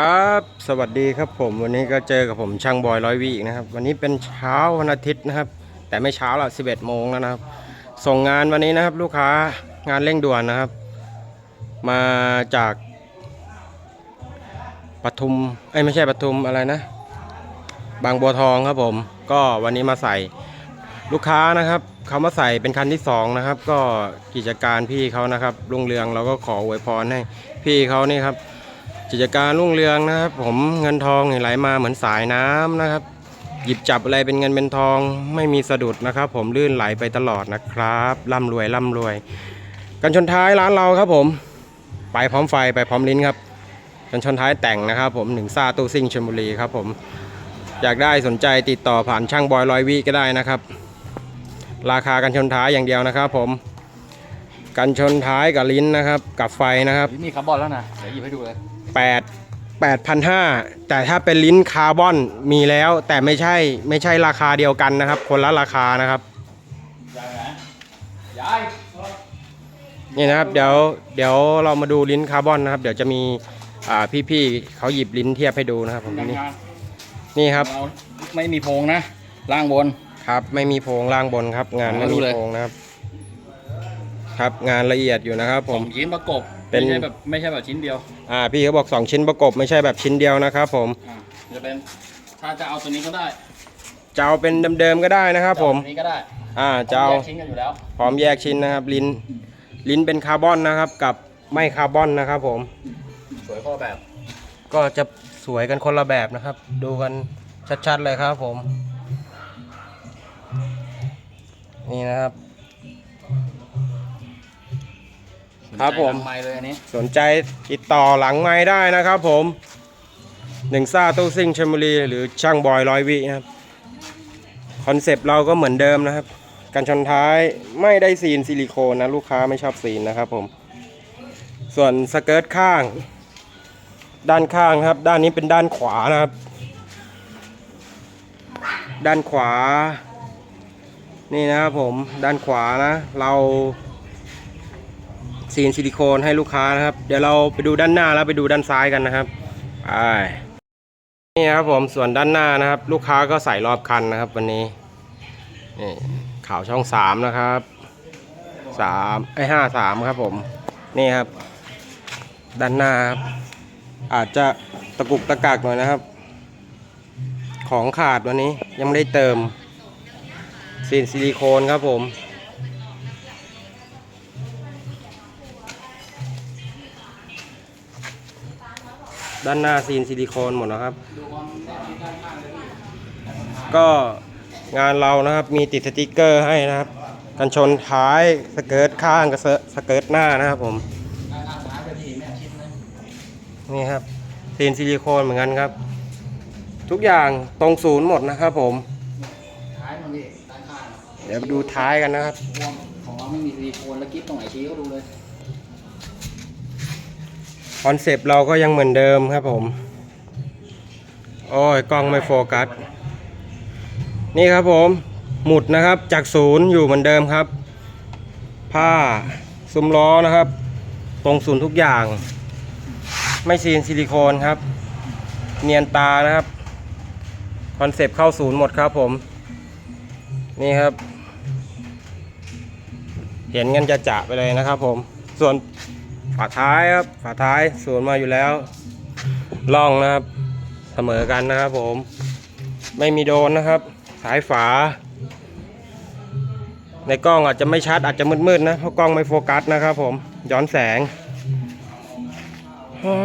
ครับ สวัสดีครับผมวันนี้ก็เจอกับผมช่างบอยร้อยวีอีกนะครับ วันนี้เป็นเช้าวันอาทิตย์นะครับ แต่ไม่เช้าละ11โมงแล้วนะครับ ส่งงานวันนี้นะครับ ลูกค้างานเร่งด่วนนะครับ มาจากปทุมเอ้ยไม่ใช่ปทุมอะไรนะ บางบัวทองครับผม ก็วันนี้มาใส่ลูกค้านะครับเขามาใส่เป็นคันที่สองนะครับ ก็กิจการพี่เขานะครับรุ่งเรืองเราก็ขออวยพรให้พี่เขานี่ครับ กิจการรุ่งเรืองนะครับ ผมเงินทองไหลมาเหมือนสายน้ำนะครับ หยิบจับอะไรเป็นเงินเป็นทองไม่มีสะดุดนะครับ ผมลื่นไหลไปตลอดนะครับร่ำรวยร่ำรวย กันชนท้ายร้านเราครับผม ไปพร้อมไฟไปพร้อมลิ้นครับ กันชนท้ายแต่งนะครับ ผมหนึ่งซาตู้ซิ่งชลบุรีครับผมอยากได้สนใจติดต่อผ่านช่างบอยร้อยวิก็ได้นะครับ ราคากันชนท้ายอย่างเดียวนะครับ ผมกันชนท้ายกับลิ้นนะครับ กับไฟนะครับ มีคาร์บอนแล้วนะเดี๋ยวหยิบให้ดูเลย 8 8,500 แต่ถ้าเป็นลิ้นคาร์บอนมีแล้ว แต่ไม่ใช่ไม่ใช่ราคาเดียวกันนะครับ คนละราคานะครับยายไหนยายนี่นะครับเดี๋ยวเดี๋ยวเรามาดูลิ้นคาร์บอนนะครับ เดี๋ยวจะมีอ่าพี่ๆเขาหยิบลิ้นเทียบให้ดูนะครับผมยังนี่งานนี่ครับเราไม่มีโพรงนะล่างบนครับ ไม่มีโพรงล่างบนครับ งานไม่เอาดูมีเลยโพรงนะครับ ครับงานละเอียดอยู่นะครับผสอมงชิ้นประกบ เป็นไม่ใช่แบบไม่ใช่แบบชิ้นเดียวอ่าพี่เขาบอก 2 ชิ้นประกบไม่ใช่แบบชิ้นเดียวนะครับผมอ่าจะเป็นถ้าจะเอาตัวนี้ก็ได้จะเอาเป็นเดิมๆก็ได้นะครับผมจะเอาตัวนี้ก็ได้อ่าจะเอาแยกชิ้นกันอยู่แล้วพร้อมแยกชิ้นนะครับ ลิ้นลิ้นเป็นคาร์บอนนะครับ กับไม่คาร์บอนนะครับผม สวยข้อแบบก็จะสวยกันคนละแบบนะครับ ดูกันชัดๆเลยครับผม นี่นะครับ ครับผมไม้เลยอันนี้สนใจติดต่อหลังไม้ได้นะครับผมหนึ่งซ่าตู้ซิ่งชลบุรี หรือช่างบอยร้อยวินะครับคอนเซปต์เราก็เหมือนเดิมนะครับ กันชนท้ายไม่ได้ซีนซิลิโคนนะ ลูกค้าไม่ชอบซีนนะครับผม ส่วนสเกิร์ตข้าง ด้านข้างครับ ด้านนี้เป็นด้านขวานะครับ ด้านขวา นี่นะครับผมด้านขวานะ เรา ซีนซิลิโคนให้ลูกค้านะครับ เดี๋ยวเราไปดูด้านหน้าแล้วไปดูด้านซ้ายกันนะครับไปนี่ครับผมส่วนด้านหน้านะครับ ลูกค้าก็ใส่รอบคันนะครับ วันนี้นี่ข่าวช่องสามนะครับสามไอห้าสามครับผมนี่ครับ ด้านหน้าครับอาจจะตะกุกตะกักหน่อยนะครับ ของขาดวันนี้ยังไม่ได้เติมซีนซิลิโคนครับผม ด้านหน้าซีนซิลิโคนหมดนะครับ ก็งานเรานะครับมีติดสติกเกอร์ให้นะครับ กันชนท้ายสเกิร์ตข้างกับสสเกิร์ตหน้านะครับผมนี่ครับซีนซิลิโคนเหมือนกันครับ ทุกอย่างตรงศูนย์หมดนะครับผมเดี๋ยวดูท้ายกันนะครับของเราไม่มีซิลิโคนแล้วกิ๊บตรงไหนชี้ก็ดูเลย คอนเซปต์เราก็ยังเหมือนเดิมครับผม โอ้ยกล้องไม่โฟกัส นี่ครับผม หมุดนะครับจากศูนย์อยู่เหมือนเดิมครับ ผ้าซุ้มล้อนะครับ ตรงศูนย์ทุกอย่าง ไม่ซีนซิลิโคนครับ เนียนตานะครับ คอนเซปต์เข้าศูนย์หมดครับผม นี่ครับ เห็นกันจะจะไปเลยนะครับผม ส่วน ฝาท้ายครับฝาท้ายสวนมาอยู่แล้วล่องนะครับเสมอกันนะครับผม ไม่มีโดนนะครับ สายฝา ในกล้องอาจจะไม่ชัดอาจจะมืดๆนะเพราะกล้องไม่โฟกัสนะครับผมย้อนแสงเฮ้